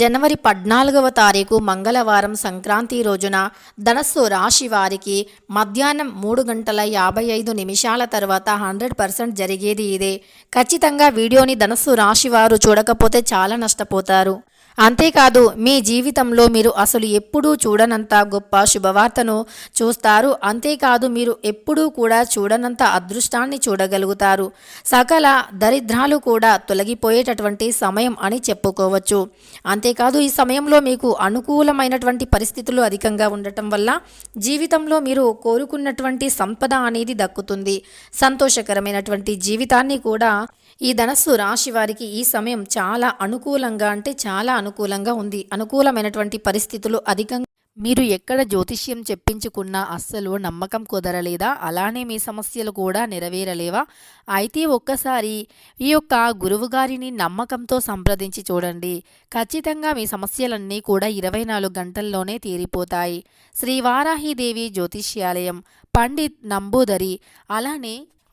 జనవరి పద్నాలుగవ తారీఖు మంగళవారం సంక్రాంతి రోజున ధనస్సు రాశి వారికి మధ్యాహ్నం మూడు గంటల యాభై ఐదు నిమిషాల తర్వాత హండ్రెడ్ పర్సెంట్ జరిగేది ఇదే. ఖచ్చితంగా వీడియోని ధనస్సు రాశి వారు చూడకపోతే చాలా నష్టపోతారు. అంతేకాదు మీ జీవితంలో మీరు అసలు ఎప్పుడూ చూడనంత గొప్ప శుభవార్తను చూస్తారు. అంతేకాదు మీరు ఎప్పుడూ కూడా చూడనంత అదృష్టాన్ని చూడగలుగుతారు. సకల దరిద్రాలు కూడా తొలగిపోయేటటువంటి సమయం అని చెప్పుకోవచ్చు. అంతేకాదు ఈ సమయంలో మీకు అనుకూలమైనటువంటి పరిస్థితులు అధికంగా ఉండటం వల్ల జీవితంలో మీరు కోరుకున్నటువంటి సంపద అనేది దక్కుతుంది. సంతోషకరమైనటువంటి జీవితాన్ని కూడా ఈ ధనస్సు రాశి వారికి ఈ సమయం చాలా అనుకూలంగా అంటే చాలా అనుకూలంగా ఉంది. అనుకూలమైనటువంటి పరిస్థితులు అధికంగా మీరు ఎక్కడ జ్యోతిష్యం చెప్పించుకున్నా అస్సలు నమ్మకం కుదరలేదా? అలానే మీ సమస్యలు కూడా నెరవేరలేవా? అయితే ఒక్కసారి ఈ యొక్క గురువుగారిని నమ్మకంతో సంప్రదించి చూడండి. ఖచ్చితంగా మీ సమస్యలన్నీ కూడా ఇరవై నాలుగు గంటల్లోనే తీరిపోతాయి. శ్రీ వారాహిదేవి జ్యోతిష్యాలయం పండిత్ నంబూదరి అలానే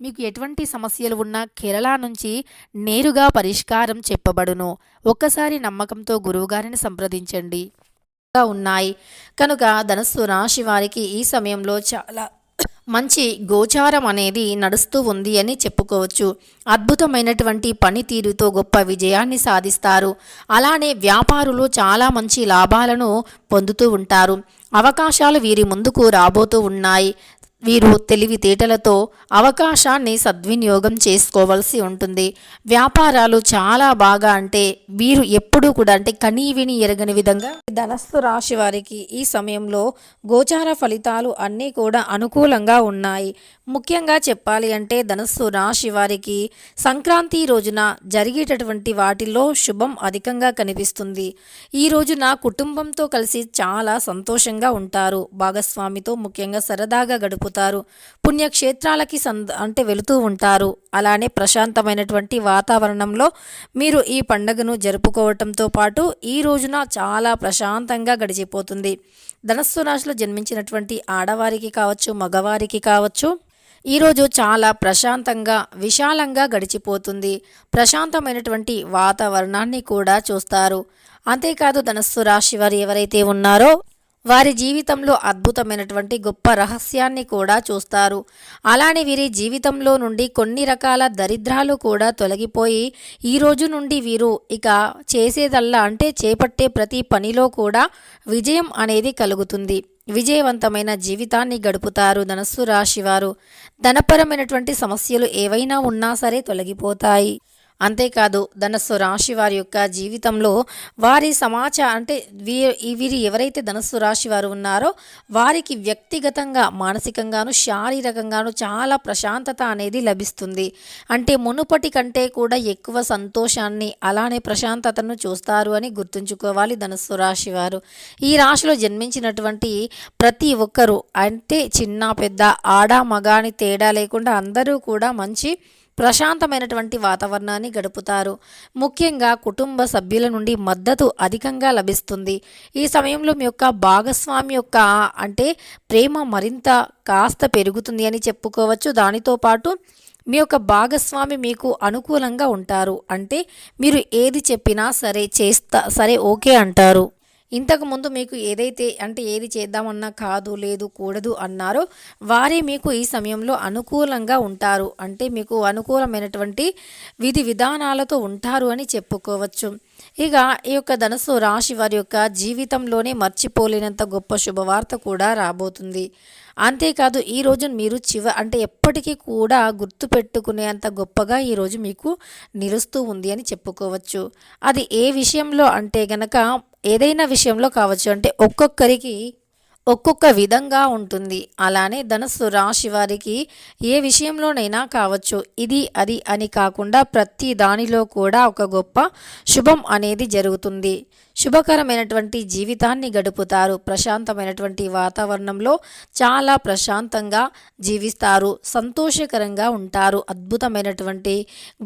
మీకు ఎటువంటి సమస్యలు ఉన్నా కేరళ నుంచి నేరుగా పరిష్కారం చెప్పబడును. ఒక్కసారి నమ్మకంతో గురువుగారిని సంప్రదించండి. ఉన్నాయి. కనుక ధనస్సు రాశి వారికి ఈ సమయంలో చాలా మంచి గోచారం అనేది నడుస్తూ ఉంది అని చెప్పుకోవచ్చు. అద్భుతమైనటువంటి పనితీరుతో గొప్ప విజయాన్ని సాధిస్తారు. అలానే వ్యాపారులు చాలా మంచి లాభాలను పొందుతూ ఉంటారు. అవకాశాలు వీరి ముందుకు రాబోతూ ఉన్నాయి. వీరు తెలివితేటలతో అవకాశాన్ని సద్వినియోగం చేసుకోవాల్సి ఉంటుంది. వ్యాపారాలు చాలా బాగా అంటే వీరు ఎప్పుడూ కూడా అంటే కనీవిని ఎరగని విధంగా ధనస్సు రాశి వారికి ఈ సమయంలో గోచార ఫలితాలు అన్నీ కూడా అనుకూలంగా ఉన్నాయి. ముఖ్యంగా చెప్పాలి అంటే ధనస్సు రాశి వారికి సంక్రాంతి రోజున జరిగేటటువంటి వాటిల్లో శుభం అధికంగా కనిపిస్తుంది. ఈ రోజున కుటుంబంతో కలిసి చాలా సంతోషంగా ఉంటారు. భాగస్వామితో ముఖ్యంగా సరదాగా గడుపుతారు పుణ్యక్షేత్రాలకి సంద అంటే వెళుతూ ఉంటారు. అలానే ప్రశాంతమైనటువంటి వాతావరణంలో మీరు ఈ పండుగను జరుపుకోవటంతో పాటు ఈ రోజున చాలా ప్రశాంతంగా గడిచిపోతుంది. ధనస్సు రాశిలో జన్మించినటువంటి ఆడవారికి కావచ్చు మగవారికి కావచ్చు ఈరోజు చాలా ప్రశాంతంగా విశాలంగా గడిచిపోతుంది. ప్రశాంతమైనటువంటి వాతావరణాన్ని కూడా చూస్తారు. అంతేకాదు ధనస్సు రాశి వారు ఎవరైతే ఉన్నారో వారి జీవితంలో అద్భుతమైనటువంటి గొప్ప రహస్యాన్ని కూడా చూస్తారు. అలానే వీరి జీవితంలో నుండి కొన్ని రకాల దరిద్రాలు కూడా తొలగిపోయి ఈ రోజు నుండి వీరు ఇక చేసేదల్లా అంటే చేపట్టే ప్రతి పనిలో కూడా విజయం అనేది కలుగుతుంది. విజయవంతమైన జీవితాన్ని గడుపుతారు ధనస్సు రాశివారు. ధనపరమైనటువంటి సమస్యలు ఏవైనా ఉన్నా సరే తొలగిపోతాయి. అంతేకాదు ధనస్సు రాశి వారి యొక్క జీవితంలో వారి సమాచార అంటే వీ వీరు ఎవరైతే ధనస్సు రాశి వారు ఉన్నారో వారికి వ్యక్తిగతంగా మానసికంగాను శారీరకంగాను చాలా ప్రశాంతత అనేది లభిస్తుంది. అంటే మునుపటి కంటే కూడా ఎక్కువ సంతోషాన్ని అలానే ప్రశాంతతను చూస్తారు అని గుర్తుంచుకోవాలి ధనస్సు రాశి వారు. ఈ రాశిలో జన్మించినటువంటి ప్రతి ఒక్కరూ అంటే చిన్న పెద్ద ఆడ మగాని తేడా లేకుండా అందరూ కూడా మంచి ప్రశాంతమైనటువంటి వాతావరణాన్ని గడుపుతారు. ముఖ్యంగా కుటుంబ సభ్యుల నుండి మద్దతు అధికంగా లభిస్తుంది. ఈ సమయంలో మీ యొక్క భాగస్వామి యొక్క అంటే ప్రేమ మరింత కాస్త పెరుగుతుంది అని చెప్పుకోవచ్చు. దానితో పాటు మీ యొక్క భాగస్వామి మీకు అనుకూలంగా ఉంటారు. అంటే మీరు ఏది చెప్పినా సరే చేస్తా సరే ఓకే అంటారు. ఇంతకుముందు మీకు ఏదైతే అంటే ఏది చేద్దామన్నా కాదు లేదు కూడదు అన్నారో వారే మీకు ఈ సమయంలో అనుకూలంగా ఉంటారు. అంటే మీకు అనుకూలమైనటువంటి విధి విధానాలతో ఉంటారు అని చెప్పుకోవచ్చు. ఇక ఈ యొక్క ధనస్సు రాశి వారి యొక్క జీవితంలోనే మర్చిపోలేనంత గొప్ప శుభవార్త కూడా రాబోతుంది. అంతేకాదు ఈ రోజు మీరు చివ అంటే ఎప్పటికీ కూడా గుర్తుపెట్టుకునేంత గొప్పగా ఈరోజు మీకు నిలుస్తూ ఉంది అని చెప్పుకోవచ్చు. అది ఏ విషయంలో అంటే గనక ఏదైనా విషయంలో కావచ్చు. అంటే ఒక్కొక్కరికి ఒక్కొక్క విధంగా ఉంటుంది. అలానే ధనస్సు రాశి వారికి ఏ విషయంలోనైనా కావచ్చు. ఇది అది అని కాకుండా ప్రతి దానిలో కూడా ఒక గొప్ప శుభం అనేది జరుగుతుంది. శుభకరమైనటువంటి జీవితాన్ని గడుపుతారు. ప్రశాంతమైనటువంటి వాతావరణంలో చాలా ప్రశాంతంగా జీవిస్తారు. సంతోషకరంగా ఉంటారు. అద్భుతమైనటువంటి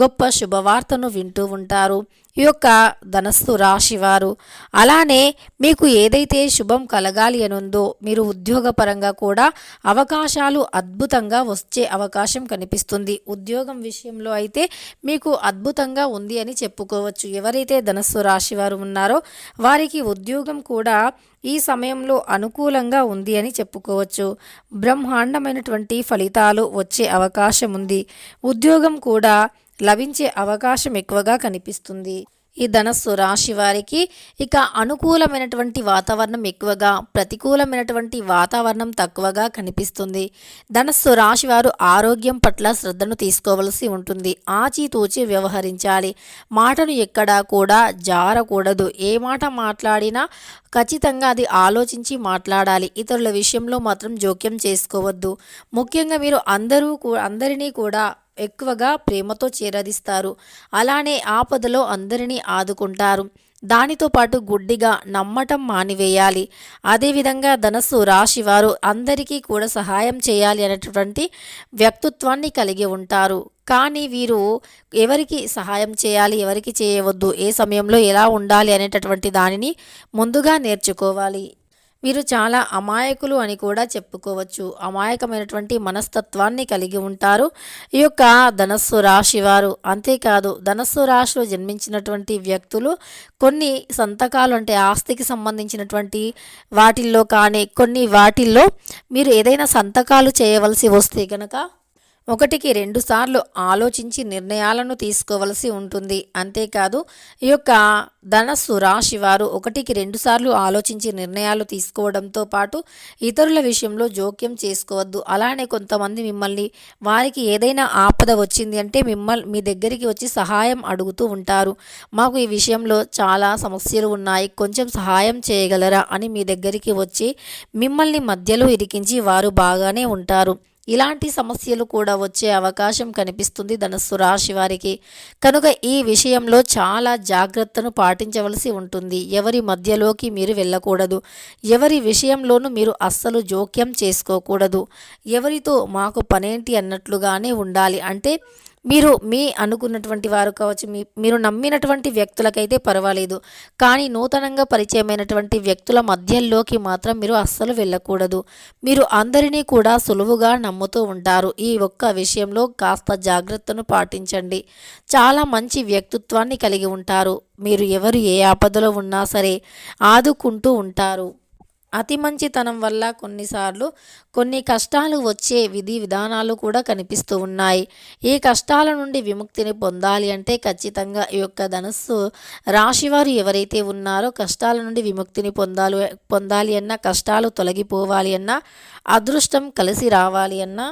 గొప్ప శుభవార్తను వింటూ ఉంటారు. ఈ యొక్క ధనస్సు రాశివారు. అలానే మీకు ఏదైతే శుభం కలగాలి అనుందో మీరు ఉద్యోగపరంగా కూడా అవకాశాలు అద్భుతంగా వచ్చే అవకాశం కనిపిస్తుంది. ఉద్యోగం విషయంలో అయితే మీకు అద్భుతంగా ఉంది అని చెప్పుకోవచ్చు. ఎవరైతే ధనస్సు రాశివారు ఉన్నారో వారికి ఉద్యోగం కూడా ఈ సమయంలో అనుకూలంగా ఉంది అని చెప్పుకోవచ్చు. బ్రహ్మాండమైనటువంటి ఫలితాలు వచ్చే అవకాశం ఉంది. ఉద్యోగం కూడా లభించే అవకాశం ఎక్కువగా కనిపిస్తుంది. ఈ ధనస్సు రాశి వారికి ఇక అనుకూలమైనటువంటి వాతావరణం ఎక్కువగా ప్రతికూలమైనటువంటి వాతావరణం తక్కువగా కనిపిస్తుంది. ధనస్సు రాశి వారు ఆరోగ్యం పట్ల శ్రద్ధను తీసుకోవలసి ఉంటుంది. ఆచితూచి వ్యవహరించాలి. మాటను ఎక్కడా కూడా జారకూడదు. ఏ మాట మాట్లాడినా ఖచ్చితంగా అది ఆలోచించి మాట్లాడాలి. ఇతరుల విషయంలో మాత్రం జోక్యం చేసుకోవద్దు. ముఖ్యంగా మీరు అందరూ అందరినీ కూడా ఎక్కువగా ప్రేమతో చేరదిస్తారు. అలానే ఆపదలో అందరినీ ఆదుకుంటారు. దానితో పాటు గుడ్డిగా నమ్మటం మానివేయాలి. అదేవిధంగా ధనస్సు రాశివారు అందరికీ కూడా సహాయం చేయాలి అనేటువంటి వ్యక్తిత్వాన్ని కలిగి ఉంటారు. కానీ వీరు ఎవరికి సహాయం చేయాలి ఎవరికి చేయవద్దు ఏ సమయంలో ఎలా ఉండాలి అనేటటువంటి దానిని ముందుగా నేర్చుకోవాలి. వీరు చాలా అమాయకులు అని కూడా చెప్పుకోవచ్చు. అమాయకమైనటువంటి మనస్తత్వాన్ని కలిగి ఉంటారు. ఈ యొక్క ధనస్సు రాశి వారు అంతేకాదు ధనస్సు రాశిలో జన్మించినటువంటి వ్యక్తులు కొన్ని సంతకాలు అంటే ఆస్తికి సంబంధించినటువంటి వాటిల్లో కానీ కొన్ని వాటిల్లో మీరు ఏదైనా సంతకాలు చేయవలసి వస్తే కనుక ఒకటికి రెండు సార్లు ఆలోచించి నిర్ణయాలను తీసుకోవలసి ఉంటుంది. అంతేకాదు ఈ యొక్క ధనస్సు రాశి వారు ఒకటికి రెండు సార్లు ఆలోచించి నిర్ణయాలు తీసుకోవడంతో పాటు ఇతరుల విషయంలో జోక్యం చేసుకోవద్దు. అలానే కొంతమంది మిమ్మల్ని వారికి ఏదైనా ఆపద వచ్చింది అంటే మిమ్మల్ని మీ దగ్గరికి వచ్చి సహాయం అడుగుతూ ఉంటారు. మాకు ఈ విషయంలో చాలా సమస్యలు ఉన్నాయి. కొంచెం సహాయం చేయగలరా అని మీ దగ్గరికి వచ్చి మిమ్మల్ని మధ్యలో ఇరికించి వారు బాగానే ఉంటారు. ఇలాంటి సమస్యలు కూడా వచ్చే అవకాశం కనిపిస్తుంది ధనస్సు రాశి వారికి. కనుక ఈ విషయంలో చాలా జాగ్రత్తను పాటించవలసి ఉంటుంది. ఎవరి మధ్యలోకి మీరు వెళ్ళకూడదు. ఎవరి విషయంలోనూ మీరు అస్సలు జోక్యం చేసుకోకూడదు. ఎవరితో మాకు పనేంటి అన్నట్లుగానే ఉండాలి. అంటే మీరు మీ అనుకున్నటువంటి వారు కావచ్చు మీ మీరు నమ్మినటువంటి వ్యక్తులకైతే పర్వాలేదు. కానీ నూతనంగా పరిచయమైనటువంటి వ్యక్తుల మధ్యలోకి మాత్రం మీరు అస్సలు వెళ్ళకూడదు. మీరు అందరినీ కూడా సులువుగా నమ్ముతూ ఉంటారు. ఈ ఒక్క విషయంలో కాస్త జాగ్రత్తను పాటించండి. చాలా మంచి వ్యక్తిత్వాన్ని కలిగి ఉంటారు. మీరు ఎవరు ఏ ఆపదలో ఉన్నా సరే ఆదుకుంటూ ఉంటారు. అతి మంచితనం వల్ల కొన్నిసార్లు కొన్ని కష్టాలు వచ్చే విధి విధానాలు కూడా కనిపిస్తూ ఉన్నాయి. ఈ కష్టాల నుండి విముక్తిని పొందాలి అంటే ఖచ్చితంగా ఈ యొక్క ధనస్సు రాశివారు ఎవరైతే ఉన్నారో కష్టాల నుండి విముక్తిని పొందాలి పొందాలి అన్నా కష్టాలు తొలగిపోవాలి అన్నా అదృష్టం కలిసి రావాలి అన్నా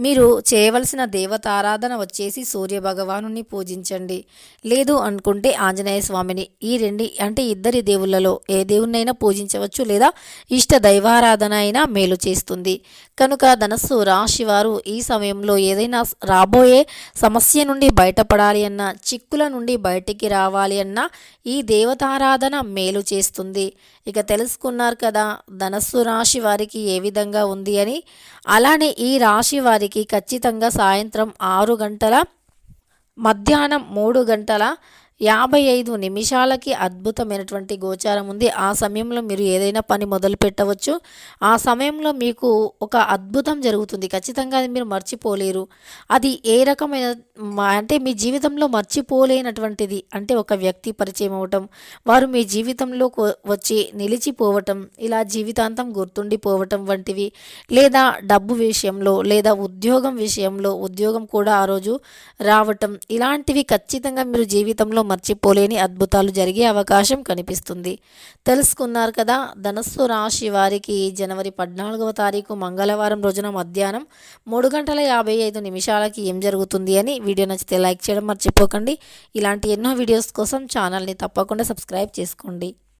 మీరు చేయవలసిన దేవతారాధన వచ్చేసి సూర్య భగవానుని పూజించండి. లేదు అనుకుంటే ఆంజనేయ స్వామిని. ఈ రెండు అంటే ఇద్దరి దేవుళ్ళలో ఏ దేవుణ్ణైనా పూజించవచ్చు లేదా ఇష్ట దైవారాధన అయినా మేలు చేస్తుంది. కనుక ధనస్సు రాశి వారు ఈ సమయంలో ఏదైనా రాబోయే సమస్య నుండి బయటపడాలి అన్నా చిక్కుల నుండి బయటికి రావాలి అన్నా ఈ దేవతారాధన మేలు చేస్తుంది. ఇక తెలుసుకున్నారు కదా ధనస్సు రాశి వారికి ఏ విధంగా ఉంది అని. అలానే ఈ రాశి వారికి ఖచ్చితంగా సాయంత్రం ఆరు గంటల మధ్యాహ్నం మూడు గంటల యాభై ఐదు నిమిషాలకి అద్భుతమైనటువంటి గోచారం ఉంది. ఆ సమయంలో మీరు ఏదైనా పని మొదలు పెట్టవచ్చు. ఆ సమయంలో మీకు ఒక అద్భుతం జరుగుతుంది. ఖచ్చితంగా అది మీరు మర్చిపోలేరు. అది ఏ రకమైన అంటే మీ జీవితంలో మర్చిపోలేనటువంటిది అంటే ఒక వ్యక్తి పరిచయం అవటం వారు మీ జీవితంలో వచ్చి నిలిచిపోవటం ఇలా జీవితాంతం గుర్తుండిపోవటం వంటివి లేదా డబ్బు విషయంలో లేదా ఉద్యోగం విషయంలో ఉద్యోగం కూడా ఆ రోజు రావటం ఇలాంటివి ఖచ్చితంగా మీరు జీవితంలో మర్చిపోలేని అద్భుతాలు జరిగే అవకాశం కనిపిస్తుంది. తెలుసుకున్నారు కదా ధనస్సు రాశి వారికి జనవరి పద్నాలుగవ తారీఖు మంగళవారం రోజున మధ్యాహ్నం మూడు గంటల యాభై ఐదు నిమిషాలకి ఏం జరుగుతుంది అని వీడియో నచ్చితే లైక్ చేయడం మర్చిపోకండి. ఇలాంటి ఎన్నో వీడియోస్ కోసం ఛానల్ని తప్పకుండా సబ్స్క్రైబ్ చేసుకోండి.